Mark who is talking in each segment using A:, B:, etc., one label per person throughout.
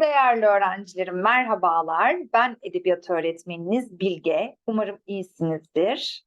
A: Değerli öğrencilerim merhabalar. Ben edebiyat öğretmeniniz Bilge. Umarım iyisinizdir.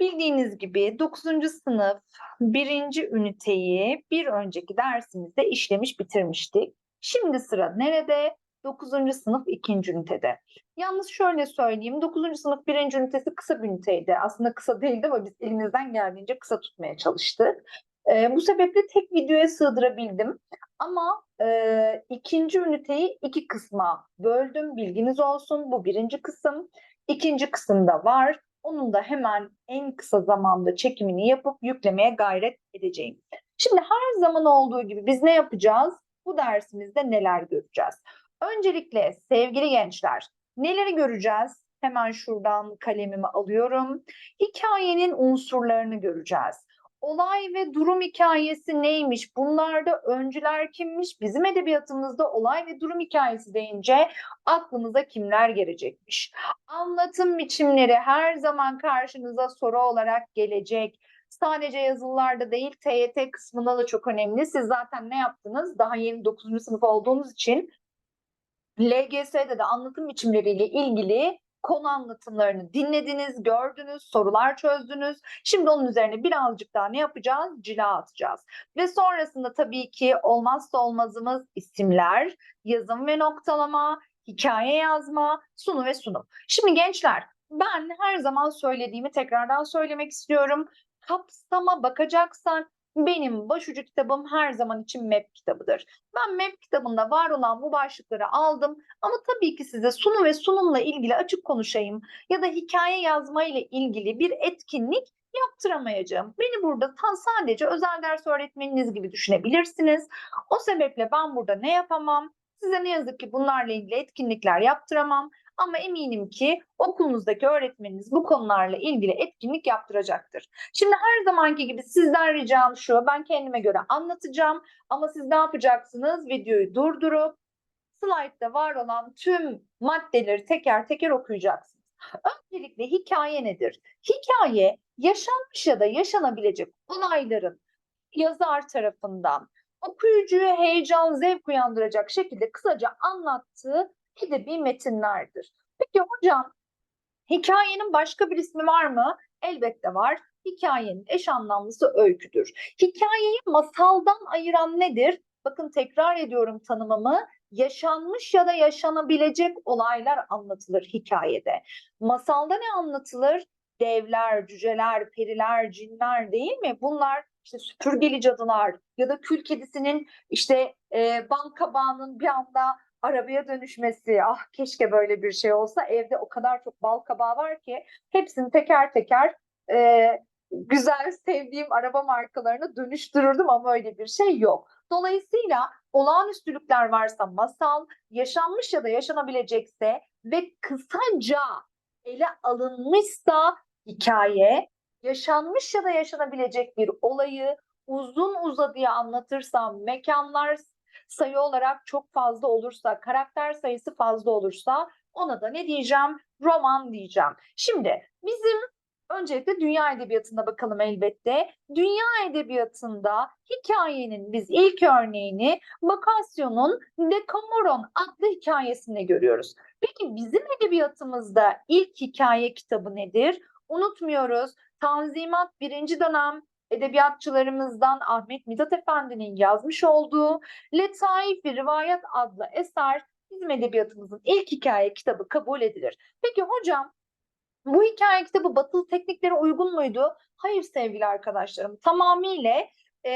A: Bildiğiniz gibi 9. sınıf 1. üniteyi bir önceki dersimizde işlemiş bitirmiştik. Şimdi sıra nerede? 9. sınıf 2. ünitede. Yalnız şöyle söyleyeyim 9. sınıf 1. ünitesi kısa bir üniteydi. Aslında kısa değildi ama biz elimizden geldiğince kısa tutmaya çalıştık. Ee, bu sebeple tek videoya sığdırabildim. Ama e, ikinci üniteyi iki kısma böldüm. Bilginiz olsun. Bu birinci kısım. İkinci kısımda var. Onun da hemen en kısa zamanda çekimini yapıp yüklemeye gayret edeceğim. Şimdi her zaman olduğu gibi biz ne yapacağız? Bu dersimizde neler göreceğiz? Öncelikle sevgili gençler, neleri göreceğiz? Hemen şuradan kalemimi alıyorum. Hikayenin unsurlarını göreceğiz olay ve durum hikayesi neymiş? Bunlarda öncüler kimmiş? Bizim edebiyatımızda olay ve durum hikayesi deyince aklımıza kimler gelecekmiş? Anlatım biçimleri her zaman karşınıza soru olarak gelecek. Sadece yazılılarda değil TYT kısmında da çok önemli. Siz zaten ne yaptınız? Daha yeni 9. sınıf olduğunuz için LGS'de de anlatım biçimleriyle ilgili konu anlatımlarını dinlediniz, gördünüz, sorular çözdünüz. Şimdi onun üzerine birazcık daha ne yapacağız? Cila atacağız. Ve sonrasında tabii ki olmazsa olmazımız isimler, yazım ve noktalama, hikaye yazma, sunu ve sunum. Şimdi gençler ben her zaman söylediğimi tekrardan söylemek istiyorum. Kapsama bakacaksan benim başucu kitabım her zaman için MEP kitabıdır. Ben MEP kitabında var olan bu başlıkları aldım ama tabii ki size sunu ve sunumla ilgili açık konuşayım ya da hikaye yazma ile ilgili bir etkinlik yaptıramayacağım. Beni burada tam sadece özel ders öğretmeniniz gibi düşünebilirsiniz. O sebeple ben burada ne yapamam? Size ne yazık ki bunlarla ilgili etkinlikler yaptıramam. Ama eminim ki okulunuzdaki öğretmeniniz bu konularla ilgili etkinlik yaptıracaktır. Şimdi her zamanki gibi sizden ricam şu, ben kendime göre anlatacağım ama siz ne yapacaksınız? Videoyu durdurup slaytta var olan tüm maddeleri teker teker okuyacaksınız. Öncelikle hikaye nedir? Hikaye yaşanmış ya da yaşanabilecek olayların yazar tarafından okuyucuya heyecan, zevk uyandıracak şekilde kısaca anlattığı edebi metinlerdir. Peki hocam hikayenin başka bir ismi var mı? Elbette var. Hikayenin eş anlamlısı öyküdür. Hikayeyi masaldan ayıran nedir? Bakın tekrar ediyorum tanımımı. Yaşanmış ya da yaşanabilecek olaylar anlatılır hikayede. Masalda ne anlatılır? Devler, cüceler, periler, cinler değil mi? Bunlar işte süpürgeli cadılar ya da kül kedisinin işte e, bal kabağının bir anda arabaya dönüşmesi, ah keşke böyle bir şey olsa. Evde o kadar çok bal kabağı var ki hepsini teker teker e, güzel sevdiğim araba markalarına dönüştürürdüm ama öyle bir şey yok. Dolayısıyla olağanüstülükler varsa masal, yaşanmış ya da yaşanabilecekse ve kısaca ele alınmışsa hikaye, yaşanmış ya da yaşanabilecek bir olayı uzun uzadıya anlatırsam mekanlar, sayı olarak çok fazla olursa, karakter sayısı fazla olursa ona da ne diyeceğim? Roman diyeceğim. Şimdi bizim öncelikle dünya edebiyatında bakalım elbette. Dünya edebiyatında hikayenin biz ilk örneğini Boccaccio'nun Decameron adlı hikayesinde görüyoruz. Peki bizim edebiyatımızda ilk hikaye kitabı nedir? Unutmuyoruz. Tanzimat birinci dönem edebiyatçılarımızdan Ahmet Mithat Efendi'nin yazmış olduğu Letaif ve Rivayet adlı eser bizim edebiyatımızın ilk hikaye kitabı kabul edilir. Peki hocam bu hikaye kitabı batılı tekniklere uygun muydu? Hayır sevgili arkadaşlarım. Tamamıyla e,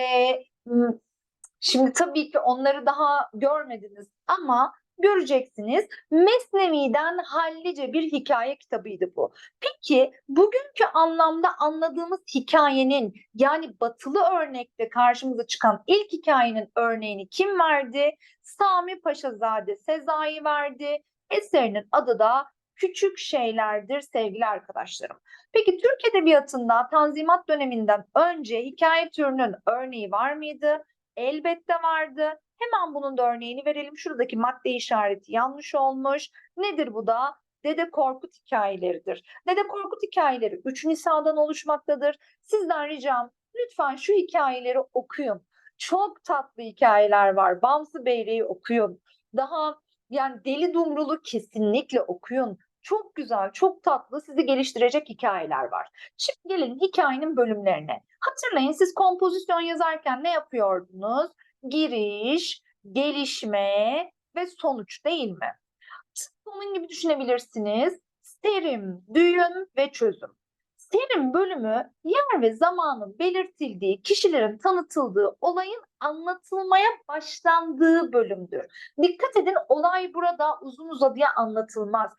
A: şimdi tabii ki onları daha görmediniz ama göreceksiniz. Mesnevi'den hallice bir hikaye kitabıydı bu. Peki bugünkü anlamda anladığımız hikayenin yani batılı örnekte karşımıza çıkan ilk hikayenin örneğini kim verdi? Sami Paşazade Sezai verdi. Eserinin adı da Küçük Şeylerdir sevgili arkadaşlarım. Peki Türk Edebiyatı'nda Tanzimat döneminden önce hikaye türünün örneği var mıydı? Elbette vardı. Hemen bunun da örneğini verelim. Şuradaki madde işareti yanlış olmuş. Nedir bu da? Dede Korkut hikayeleridir. Dede Korkut hikayeleri 3 Nisa'dan oluşmaktadır. Sizden ricam lütfen şu hikayeleri okuyun. Çok tatlı hikayeler var. Bamsı Beyliği okuyun. Daha yani Deli Dumrul'u kesinlikle okuyun. Çok güzel, çok tatlı, sizi geliştirecek hikayeler var. Şimdi gelelim hikayenin bölümlerine. Hatırlayın siz kompozisyon yazarken ne yapıyordunuz? Giriş, gelişme ve sonuç değil mi? Onun gibi düşünebilirsiniz. Serim, düğüm ve çözüm. Serim bölümü yer ve zamanın belirtildiği, kişilerin tanıtıldığı, olayın anlatılmaya başlandığı bölümdür. Dikkat edin olay burada uzun uzadıya anlatılmaz.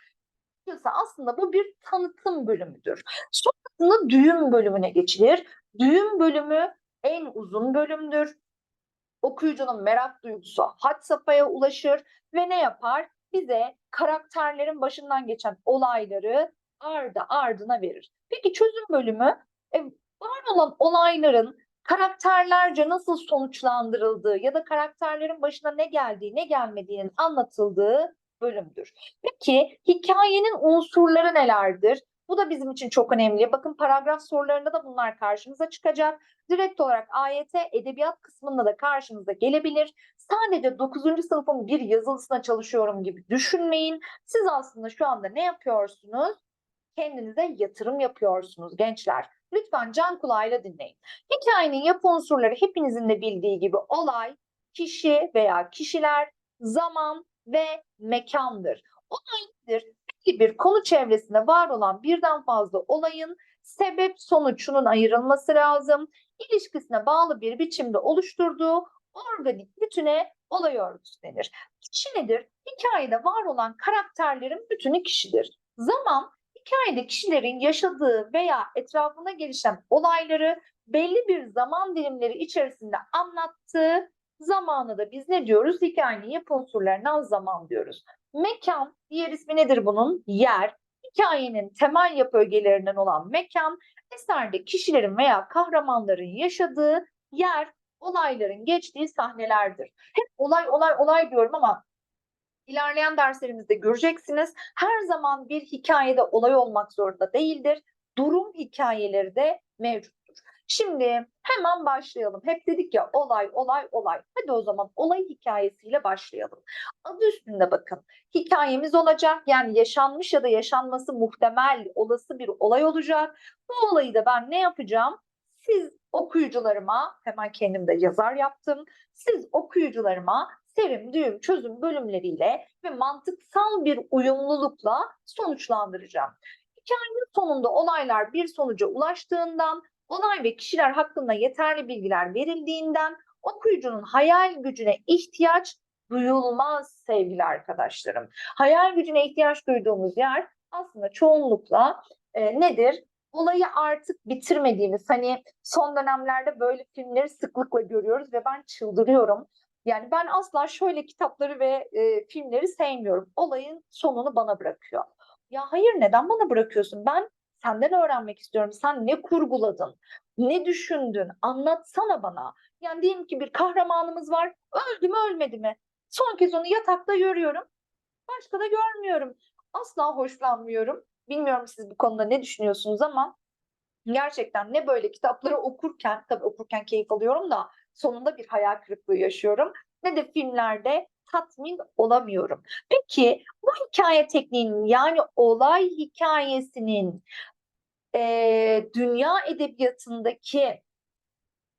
A: Kısacası Aslında bu bir tanıtım bölümüdür. Sonrasında düğüm bölümüne geçilir. Düğüm bölümü en uzun bölümdür. Okuyucunun merak duygusu had safhaya ulaşır ve ne yapar? Bize karakterlerin başından geçen olayları ardı ardına verir. Peki çözüm bölümü e, var olan olayların karakterlerce nasıl sonuçlandırıldığı ya da karakterlerin başına ne geldiği, ne gelmediğinin anlatıldığı bölümdür. Peki hikayenin unsurları nelerdir? Bu da bizim için çok önemli. Bakın paragraf sorularında da bunlar karşımıza çıkacak. Direkt olarak AYT edebiyat kısmında da karşınıza gelebilir. Sadece 9. sınıfın bir yazılısına çalışıyorum gibi düşünmeyin. Siz aslında şu anda ne yapıyorsunuz? Kendinize yatırım yapıyorsunuz gençler. Lütfen can kulağıyla dinleyin. Hikayenin yapı unsurları hepinizin de bildiği gibi olay, kişi veya kişiler, zaman ve mekandır. Olay nedir? Belli bir konu çevresinde var olan birden fazla olayın sebep sonuçunun ayrılması lazım. İlişkisine bağlı bir biçimde oluşturduğu organik bütüne olay örgüsü denir. Kişi nedir? Hikayede var olan karakterlerin bütünü kişidir. Zaman hikayede kişilerin yaşadığı veya etrafına gelişen olayları belli bir zaman dilimleri içerisinde anlattığı zamanı da biz ne diyoruz? Hikayenin yapı unsurlarından zaman diyoruz. Mekan, diğer ismi nedir bunun? Yer. Hikayenin temel yapı ögelerinden olan mekan, eserde kişilerin veya kahramanların yaşadığı yer, olayların geçtiği sahnelerdir. Hep olay olay olay diyorum ama ilerleyen derslerimizde göreceksiniz. Her zaman bir hikayede olay olmak zorunda değildir. Durum hikayeleri de mevcuttur. Şimdi hemen başlayalım. Hep dedik ya olay olay olay. Hadi o zaman olay hikayesiyle başlayalım. Adı üstünde bakın. Hikayemiz olacak. Yani yaşanmış ya da yaşanması muhtemel olası bir olay olacak. Bu olayı da ben ne yapacağım? Siz okuyucularıma hemen kendim de yazar yaptım. Siz okuyucularıma serim, düğüm, çözüm bölümleriyle ve mantıksal bir uyumlulukla sonuçlandıracağım. Hikayenin sonunda olaylar bir sonuca ulaştığından, olay ve kişiler hakkında yeterli bilgiler verildiğinden okuyucunun hayal gücüne ihtiyaç duyulmaz sevgili arkadaşlarım. Hayal gücüne ihtiyaç duyduğumuz yer aslında çoğunlukla e, nedir? Olayı artık bitirmediğimiz hani son dönemlerde böyle filmleri sıklıkla görüyoruz ve ben çıldırıyorum. Yani ben asla şöyle kitapları ve e, filmleri sevmiyorum. Olayın sonunu bana bırakıyor. Ya hayır neden bana bırakıyorsun? Ben senden öğrenmek istiyorum. Sen ne kurguladın? Ne düşündün? Anlatsana bana. Yani diyelim ki bir kahramanımız var. Öldü mü ölmedi mi? Son kez onu yatakta görüyorum. Başka da görmüyorum. Asla hoşlanmıyorum. Bilmiyorum siz bu konuda ne düşünüyorsunuz ama gerçekten ne böyle kitapları okurken, tabii okurken keyif alıyorum da sonunda bir hayal kırıklığı yaşıyorum. Ne de filmlerde tatmin olamıyorum. Peki bu hikaye tekniğinin yani olay hikayesinin e, dünya edebiyatındaki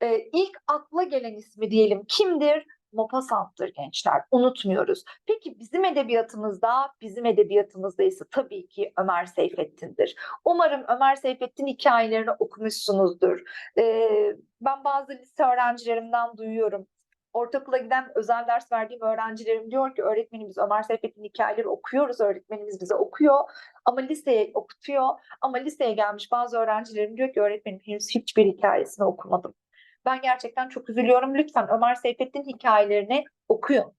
A: e, ilk akla gelen ismi diyelim kimdir? Maupassant'tır gençler. Unutmuyoruz. Peki bizim edebiyatımızda, bizim edebiyatımızda ise tabii ki Ömer Seyfettin'dir. Umarım Ömer Seyfettin hikayelerini okumuşsunuzdur. Ee, ben bazı lise öğrencilerimden duyuyorum. Ortaokula giden özel ders verdiğim öğrencilerim diyor ki öğretmenimiz Ömer Seyfettin hikayeleri okuyoruz, öğretmenimiz bize okuyor ama liseye okutuyor. Ama liseye gelmiş bazı öğrencilerim diyor ki öğretmenim henüz hiçbir hikayesini okumadım. Ben gerçekten çok üzülüyorum. Lütfen Ömer Seyfettin hikayelerini okuyun.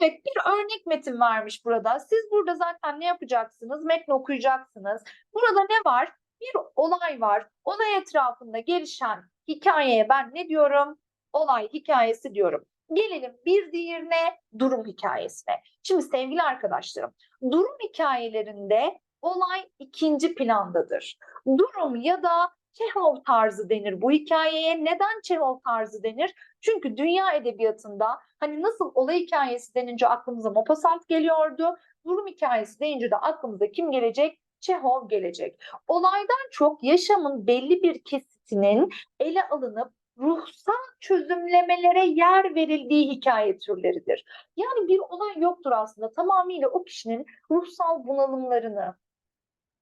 A: Evet bir örnek metin vermiş burada. Siz burada zaten ne yapacaksınız? Metni okuyacaksınız. Burada ne var? Bir olay var. Olay etrafında gelişen hikayeye ben ne diyorum? Olay hikayesi diyorum. Gelelim bir diğerine durum hikayesine. Şimdi sevgili arkadaşlarım, durum hikayelerinde olay ikinci plandadır. Durum ya da Çehov tarzı denir bu hikayeye. Neden Çehov tarzı denir? Çünkü dünya edebiyatında hani nasıl olay hikayesi denince aklımıza Maupassant geliyordu. Durum hikayesi deyince de aklımıza kim gelecek? Çehov gelecek. Olaydan çok yaşamın belli bir kesitinin ele alınıp ruhsal çözümlemelere yer verildiği hikaye türleridir. Yani bir olay yoktur aslında. Tamamıyla o kişinin ruhsal bunalımlarını,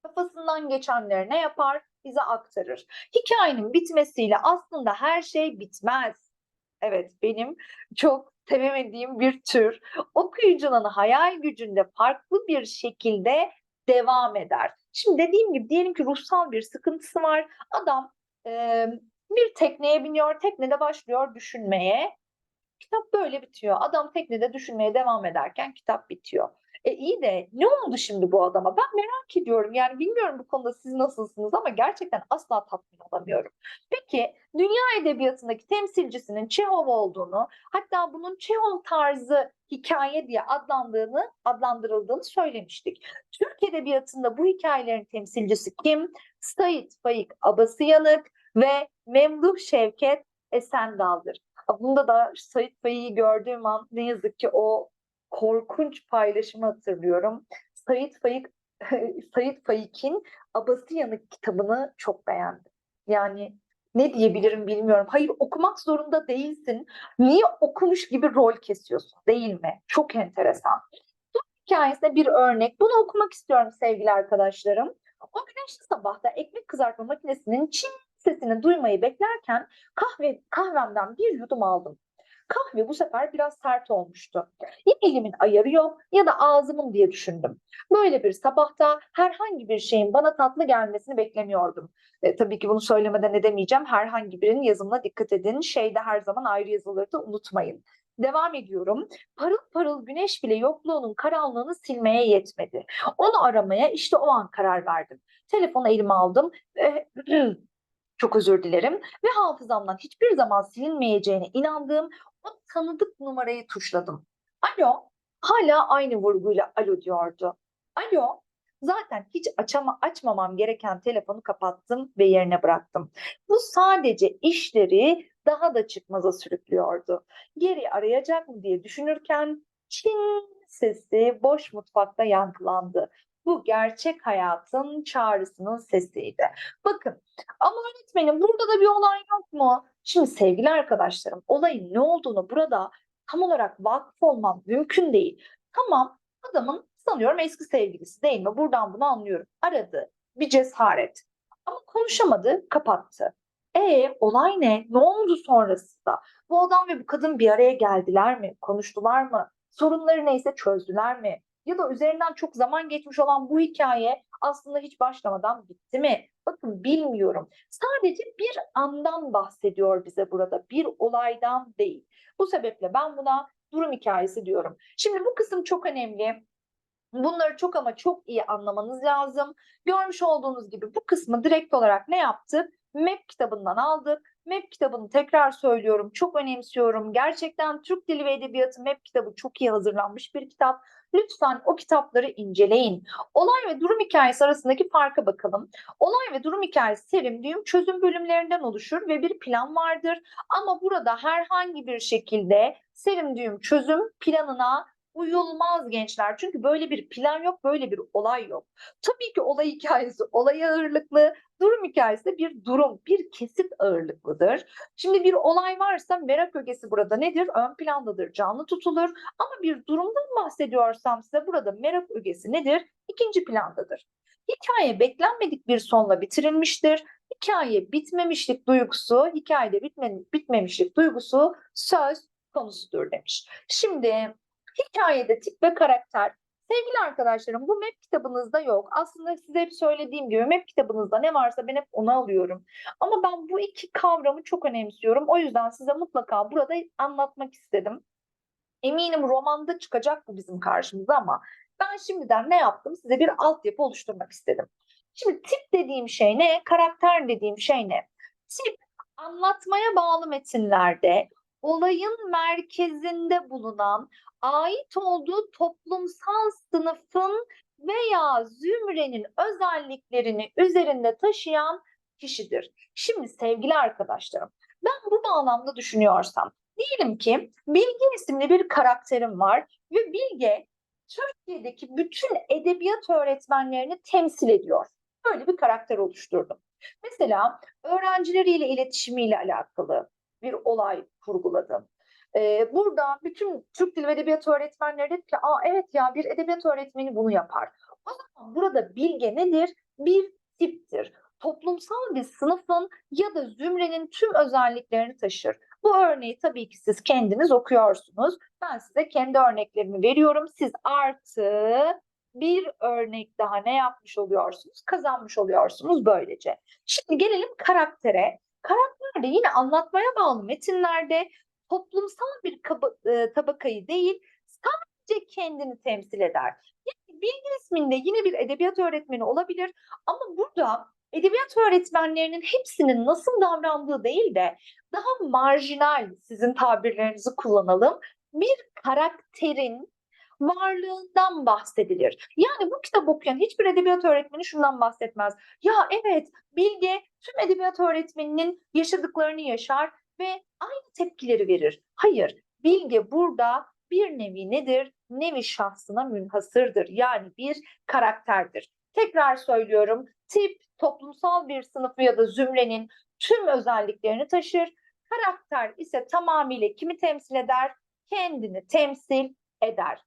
A: kafasından geçenleri ne yapar? Bize aktarır. Hikayenin bitmesiyle aslında her şey bitmez. Evet, benim çok sevemediğim bir tür. Okuyucunun hayal gücünde farklı bir şekilde devam eder. Şimdi dediğim gibi diyelim ki ruhsal bir sıkıntısı var. Adam bir tekneye biniyor, teknede başlıyor düşünmeye. Kitap böyle bitiyor. Adam teknede düşünmeye devam ederken kitap bitiyor. E iyi de ne oldu şimdi bu adama? Ben merak ediyorum. Yani bilmiyorum bu konuda siz nasılsınız ama gerçekten asla tatmin olamıyorum. Peki dünya edebiyatındaki temsilcisinin Çehov olduğunu, hatta bunun Çehov tarzı hikaye diye adlandığını, adlandırıldığını söylemiştik. Türk edebiyatında bu hikayelerin temsilcisi kim? Said Faik Abasıyanık ve Memduh Şevket Esendal'dır. Bunda da Said Faik'i gördüğüm an ne yazık ki o korkunç paylaşımı hatırlıyorum. Said Faik Said Faik'in Abası Yanık kitabını çok beğendim. Yani ne diyebilirim bilmiyorum. Hayır okumak zorunda değilsin. Niye okumuş gibi rol kesiyorsun değil mi? Çok enteresan. Bu hikayesine bir örnek. Bunu okumak istiyorum sevgili arkadaşlarım. O güneşli sabahta ekmek kızartma makinesinin çin sesini duymayı beklerken kahve kahvemden bir yudum aldım. Kahve bu sefer biraz sert olmuştu. Ya elimin ayarı yok ya da ağzımın diye düşündüm. Böyle bir sabahta herhangi bir şeyin bana tatlı gelmesini beklemiyordum. E, tabii ki bunu söylemeden edemeyeceğim. Herhangi birinin yazımına dikkat edin. Şeyde her zaman ayrı yazıları da unutmayın. Devam ediyorum. Parıl parıl güneş bile yokluğunun karanlığını silmeye yetmedi. Onu aramaya işte o an karar verdim. Telefonu elime aldım. E, çok özür dilerim ve hafızamdan hiçbir zaman silinmeyeceğine inandığım o tanıdık numarayı tuşladım. Alo, hala aynı vurguyla alo diyordu. Alo, zaten hiç açama, açmamam gereken telefonu kapattım ve yerine bıraktım. Bu sadece işleri daha da çıkmaza sürüklüyordu. Geri arayacak mı diye düşünürken çin sesi boş mutfakta yankılandı. Bu gerçek hayatın çağrısının sesiydi. Bakın ama öğretmenim burada da bir olay yok mu? Şimdi sevgili arkadaşlarım olayın ne olduğunu burada tam olarak vakıf olmam mümkün değil. Tamam adamın sanıyorum eski sevgilisi değil mi? Buradan bunu anlıyorum. Aradı bir cesaret ama konuşamadı kapattı. E olay ne? Ne oldu sonrasında? Bu adam ve bu kadın bir araya geldiler mi? Konuştular mı? Sorunları neyse çözdüler mi? Ya da üzerinden çok zaman geçmiş olan bu hikaye aslında hiç başlamadan bitti mi? Bakın bilmiyorum. Sadece bir andan bahsediyor bize burada. Bir olaydan değil. Bu sebeple ben buna durum hikayesi diyorum. Şimdi bu kısım çok önemli. Bunları çok ama çok iyi anlamanız lazım. Görmüş olduğunuz gibi bu kısmı direkt olarak ne yaptık? MEP kitabından aldık. MEP kitabını tekrar söylüyorum. Çok önemsiyorum. Gerçekten Türk Dili ve Edebiyatı MEP kitabı çok iyi hazırlanmış bir kitap. Lütfen o kitapları inceleyin. Olay ve durum hikayesi arasındaki farka bakalım. Olay ve durum hikayesi serim düğüm çözüm bölümlerinden oluşur ve bir plan vardır. Ama burada herhangi bir şekilde serim düğüm çözüm planına uyulmaz gençler. Çünkü böyle bir plan yok, böyle bir olay yok. Tabii ki olay hikayesi olay ağırlıklı, durum hikayesi de bir durum, bir kesit ağırlıklıdır. Şimdi bir olay varsa merak ögesi burada nedir? Ön plandadır, canlı tutulur. Ama bir durumdan bahsediyorsam size burada merak ögesi nedir? İkinci plandadır. Hikaye beklenmedik bir sonla bitirilmiştir. Hikaye bitmemişlik duygusu, hikayede bitme, bitmemişlik duygusu söz konusudur demiş. Şimdi Hikayede tip ve karakter. Sevgili arkadaşlarım bu MEP kitabınızda yok. Aslında size hep söylediğim gibi MEP kitabınızda ne varsa ben hep onu alıyorum. Ama ben bu iki kavramı çok önemsiyorum. O yüzden size mutlaka burada anlatmak istedim. Eminim romanda çıkacak bu bizim karşımıza ama ben şimdiden ne yaptım? Size bir altyapı oluşturmak istedim. Şimdi tip dediğim şey ne? Karakter dediğim şey ne? Tip anlatmaya bağlı metinlerde olayın merkezinde bulunan ait olduğu toplumsal sınıfın veya zümrenin özelliklerini üzerinde taşıyan kişidir. Şimdi sevgili arkadaşlarım, ben bu bağlamda düşünüyorsam, diyelim ki Bilge isimli bir karakterim var ve Bilge Türkiye'deki bütün edebiyat öğretmenlerini temsil ediyor. Böyle bir karakter oluşturdum. Mesela öğrencileriyle iletişimiyle alakalı bir olay kurguladım. Ee, burada bütün Türk Dili ve Edebiyat öğretmenleri dedi ki, Aa, evet ya bir edebiyat öğretmeni bunu yapar. O zaman burada bilge nedir? Bir tiptir. Toplumsal bir sınıfın ya da zümrenin tüm özelliklerini taşır. Bu örneği tabii ki siz kendiniz okuyorsunuz. Ben size kendi örneklerimi veriyorum. Siz artı bir örnek daha ne yapmış oluyorsunuz? Kazanmış oluyorsunuz böylece. Şimdi gelelim karaktere. Karakter de yine anlatmaya bağlı metinlerde toplumsal bir kaba- e, tabakayı değil sadece kendini temsil eder. Yani Bilgi isminde yine bir edebiyat öğretmeni olabilir ama burada edebiyat öğretmenlerinin hepsinin nasıl davrandığı değil de daha marjinal sizin tabirlerinizi kullanalım bir karakterin varlığından bahsedilir. Yani bu kitap okuyan hiçbir edebiyat öğretmeni şundan bahsetmez. Ya evet Bilge tüm edebiyat öğretmeninin yaşadıklarını yaşar ve aynı tepkileri verir. Hayır, Bilge burada bir nevi nedir? Nevi şahsına münhasırdır. Yani bir karakterdir. Tekrar söylüyorum. Tip toplumsal bir sınıfı ya da zümrenin tüm özelliklerini taşır. Karakter ise tamamıyla kimi temsil eder? Kendini temsil eder.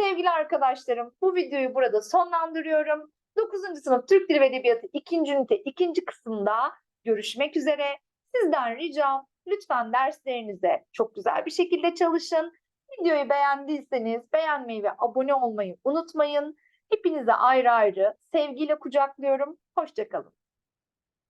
A: Sevgili arkadaşlarım bu videoyu burada sonlandırıyorum. 9. sınıf Türk Dili ve Edebiyatı 2. ünite 2. kısımda görüşmek üzere. Sizden ricam lütfen derslerinize çok güzel bir şekilde çalışın. Videoyu beğendiyseniz beğenmeyi ve abone olmayı unutmayın. Hepinize ayrı ayrı sevgiyle kucaklıyorum. Hoşçakalın.